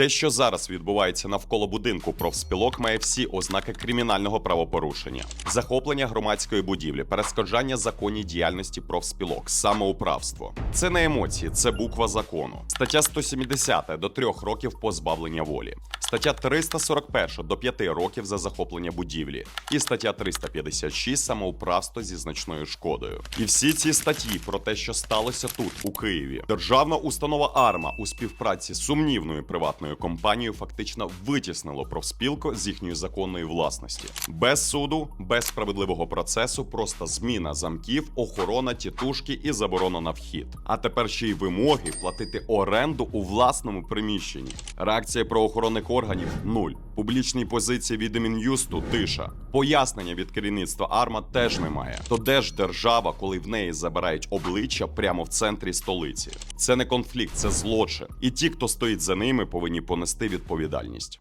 Те, що зараз відбувається навколо будинку профспілок, має всі ознаки кримінального правопорушення: захоплення громадської будівлі, перешкоджання законній діяльності профспілок, самоуправство. Це не емоції, це буква закону. Стаття 170 до трьох років позбавлення волі. Стаття 341 до 5 років за захоплення будівлі, і стаття 356 самоуправство зі значною шкодою. І всі ці статті про те, що сталося тут, у Києві, державна установа Арма у співпраці з сумнівною приватною компанією фактично витіснило профспілку з їхньої законної власності. Без суду, без справедливого процесу, просто зміна замків, охорона тітушки і заборона на вхід. А тепер ще й вимоги платити оренду у власному приміщенні. Реакція правоохоронних органів нуль. Публічні позиції від Мін'юсту тиша. Пояснення від керівництва Арма теж немає. То де ж держава, коли в неї забирають обличчя прямо в центрі столиці? Це не конфлікт, це злочин. І ті, хто стоїть за ними, повинні понести відповідальність.